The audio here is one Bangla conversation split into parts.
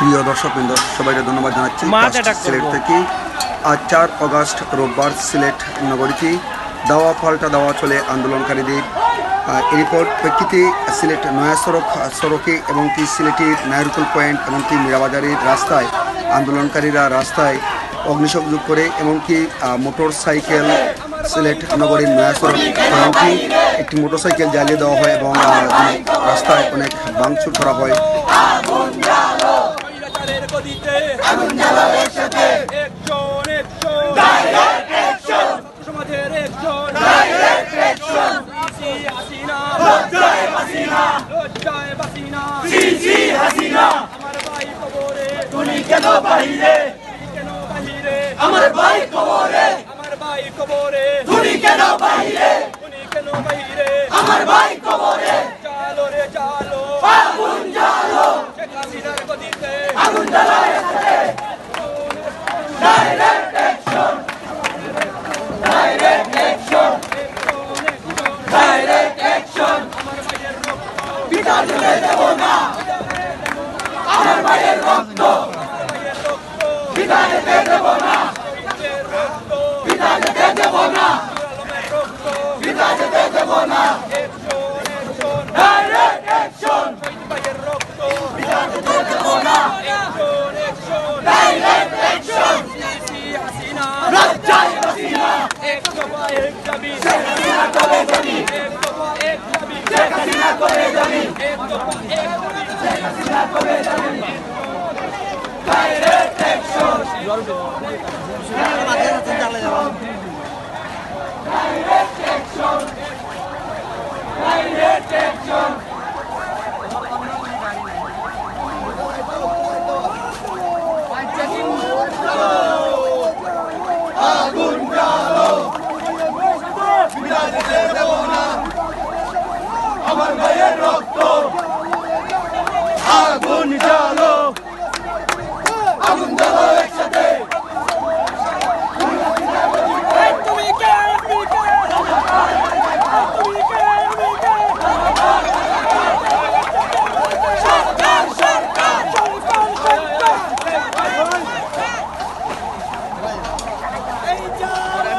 প্রিয় দর্শকবৃন্দ সবাইকে ধন্যবাদ জানাচ্ছি। সিলেট থেকে। আজ চার অগাস্ট রোববার সিলেট নগরীতে দাওয়া পাল্টা দাওয়া চলে আন্দোলনকারীদের। এরপর প্রেক্ষিতে সিলেট নয়া সড়ক সড়কে এবং কি সিলেটের নায়রকুল পয়েন্ট এমনকি মীরাবাজারের রাস্তায় আন্দোলনকারীরা রাস্তায় অগ্নিসংযোগ করে এমনকি মোটর সাইকেল সিলেট নগরীর নয়া সড়ক এমনকি একটি মোটরসাইকেল জ্বালিয়ে দেওয়া হয় এবং রাস্তায় অনেক ভাঙচুর করা হয়। গদিতে আগুন জ্বালাও একসাথে একজন একজন। ডাইরেক্ট অ্যাকশন সমাজের একজন। ডাইরেক্ট অ্যাকশন সিসি হাসিনা। লজ্জায় হাসিনা। লজ্জায় হাসিনা। সিসি হাসিনা। আমার ভাই কবরে। তুমি কেন বাহিরে? কেন বাহিরে? আমার ভাই কবরে। আমার ভাই কবরে। তুমি কেন বাহিরে? তুমি কেন বাহিরে? আমার ভাই কবরে চালো রে চালো আগুন জ্বালো শেখ হাসিনার গদিতে আগুন জ্বালায় direct action direct action direct action আমার ভাইয়ের রক্ত পিতা দিতে দেব না আমার ভাইয়ের রক্ত পিতা দিতে দেব না। পিতা দিতে দেব না। পিতা দিতে দেব না। ডাইরেক্ট অ্যাকশন পিতা দিতে দেব না। ডাইরেক্ট অ্যাকশন সিসি হাসিনা। এক দফা এক দাবি শেখ হাসিনা করে দাবি শেখ হাসিনা করে দাবি এক দফা এক দাবি শেখ হাসিনা করে দাবি direct action direct action direct action আগুন জ্বালো বিরাজতে দেব না আমার ভাইয়ের রক্ত আগুন জ্বালো একসাথে তুমি কে আমি কে তুমি কে আমি কে সরকার সরকার সরকার সরকার এই জ্বালো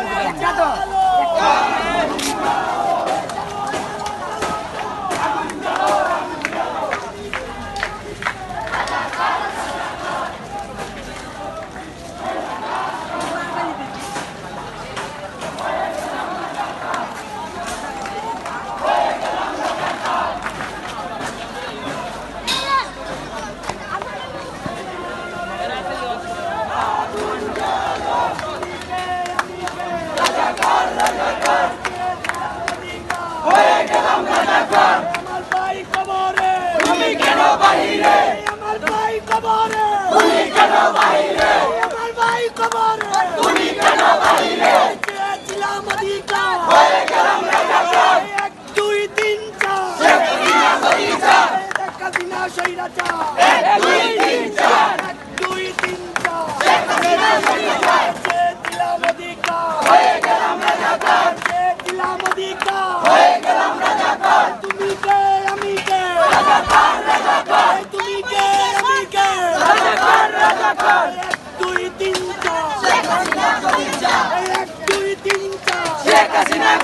আমার ভাই কবরে তুমি কেন বাহিরে আমার ভাই কবরে তুমি কেন বাহিরে আমার ভাই কবরে তুমি কেন বাহিরে চেয়েছিলাম অধিকার হয়ে গেলাম রাজাকার এক দুই তিন চার শেখ হাসিনা সৈরাচার শেখ হাসিনা সৈরাচার এক দুই তিন চার এক দুই তিন চার Sheikh Hasina সৈরাচার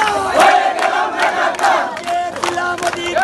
Noi vogliamo di